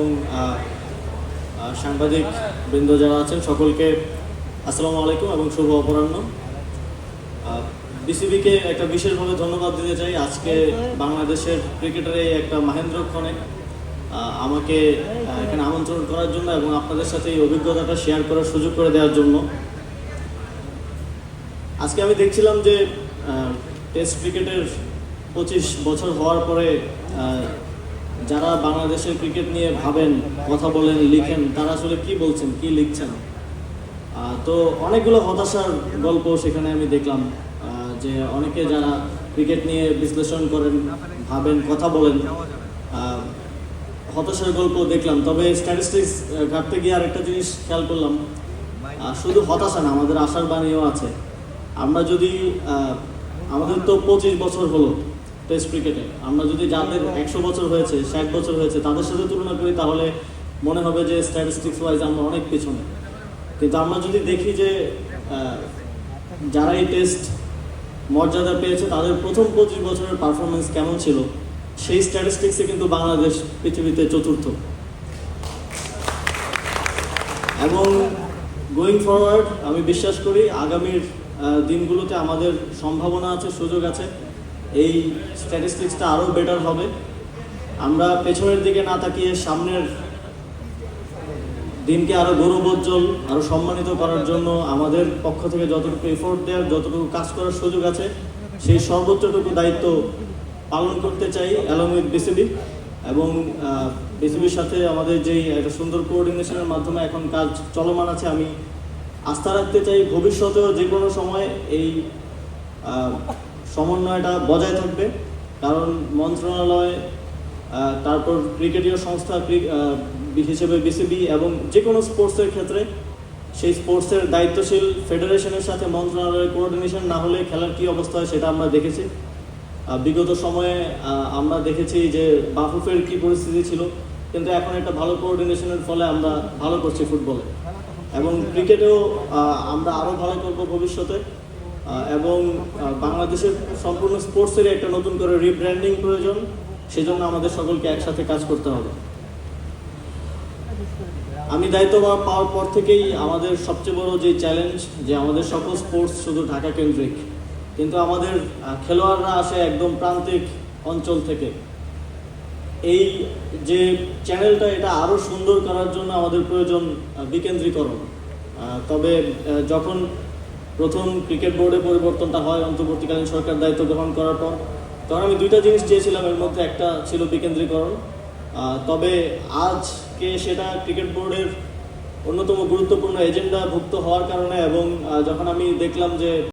এবং সাংবাদিক বৃন্দ যারা আছেন, সকলকে আসসালামু আলাইকুম এবং শুভ অপরাহ্ন। বিসিবিকে একটা বিশেষভাবে ধন্যবাদ দিতে চাই। আজকে বাংলাদেশের ক্রিকেটারে একটা মাহেন্দ্রক্ষণে আমাকে এখানে আমন্ত্রণ করার জন্য এবং আপনাদের সাথে এই অভিজ্ঞতাটা শেয়ার করার সুযোগ করে দেওয়ার জন্য। আজকে আমি দেখছিলাম যে টেস্ট ক্রিকেটের পঁচিশ বছর হওয়ার পরে যারা বাংলাদেশের ক্রিকেট নিয়ে ভাবেন, কথা বলেন, লিখেন, তারা আসলে কি বলছেন, কি লিখছেন? তো অনেকগুলো হতাশার গল্প সেখানে আমি দেখলাম যে অনেকে যারা ক্রিকেট নিয়ে বিশ্লেষণ করেন, ভাবেন, কথা বলেন হতাশার গল্প দেখলাম। তবে স্ট্যাটিস্টিক্স ঘাটতে গিয়ে আরেকটা জিনিস খেয়াল করলাম শুধু হতাশা না, আমাদের আশার বাণীও আছে। আমরা যদি আমাদের তো পঁচিশ বছর হলো টেস্ট ক্রিকেটে। আমরা যদি যাদের একশো বছর হয়েছে ষাট বছর হয়েছে তাদের সাথে তুলনা করি তাহলে মনে হবে যে স্ট্যাটিস্টিক্স ওয়াইজ আমরা অনেক পেছনে। কিন্তু আমরা যদি দেখি যে যারা এই টেস্ট মর্যাদা পেয়েছে তাদের প্রথম পঁচিশ বছরের পারফরমেন্স কেমন ছিল? সেই স্ট্যাটিস্টিক্সে কিন্তু বাংলাদেশ পৃথিবীতে চতুর্থ। এবং গোয়িং ফরওয়ার্ড আমি বিশ্বাস করি আগামীর দিনগুলোতে আমাদের সম্ভাবনা আছে সুযোগ আছে। এই স্ট্যাটিস্টিক্সটা আরও বেটার হবে। আমরা পেছনের দিকে না তাকিয়ে সামনের দিনকে আরও গৌরবোজ্জ্বল, আরও সম্মানিত করার জন্য আমাদের পক্ষ থেকে যতটুকু এফোর্ট দেওয়ার, যতটুকু কাজ করার সুযোগ আছে, সেই সর্বোচ্চটুকু দায়িত্ব পালন করতে চাই অ্যালং উইথ বিসিবি এবং বিসিবির সাথে আমাদের যেই একটা সুন্দর কোঅর্ডিনেশনের মাধ্যমে এখন কাজ চলমান আছে, আমি আস্থা রাখতে চাই ভবিষ্যতেও যে কোনো সময় এই সমন্বয়টা বজায় থাকবে, কারণ মন্ত্রণালয় তারপর ক্রিকেটীয় সংস্থা হিসেবে বিসিবি এবং যে কোনো স্পোর্টসের ক্ষেত্রে সেই স্পোর্টসের দায়িত্বশীল ফেডারেশনের সাথে মন্ত্রণালয়ের কোঅর্ডিনেশন না হলে খেলার কী অবস্থা হয় সেটা আমরা দেখেছি। বিগত সময়ে আমরা দেখেছি যে বাফুফের কী পরিস্থিতি ছিল, কিন্তু এখন একটা ভালো কোঅর্ডিনেশনের ফলে আমরা ভালো করছি ফুটবলে। এবং ক্রিকেটেও আমরা আরও ভালো করব ভবিষ্যতে। এবং বাংলাদেশের সম্পূর্ণ স্পোর্টসেরই একটা নতুন করে রিব্র্যান্ডিং প্রয়োজন। সেজন্য আমাদের সকলকে একসাথে কাজ করতে হবে। আমি দায়িত্ব পাওয়ার পর থেকেই আমাদের সবচেয়ে বড় যে চ্যালেঞ্জ যে আমাদের সকল স্পোর্টস শুধু ঢাকা কেন্দ্রিক কিন্তু আমাদের খেলোয়াড়রা আসে একদম প্রান্তিক অঞ্চল থেকে। এই যে চ্যানেলটা এটা আরও সুন্দর করার জন্য আমাদের প্রয়োজন বিকেন্দ্রীকরণ। তবে যখন প্রথম ক্রিকেট বোর্ডে পরিবর্তনটা হয়, অন্তর্বর্তীকালীন সরকার দায়িত্ব গ্রহণ করার পর। তখন আমি দুইটা জিনিস চেয়েছিলাম, এর মধ্যে একটা ছিল বিকেন্দ্রীকরণ। তবে আজকে সেটা ক্রিকেট বোর্ডের অন্যতম গুরুত্বপূর্ণ এজেন্ডাভুক্ত হওয়ার কারণে এবং যখন আমি দেখলাম যে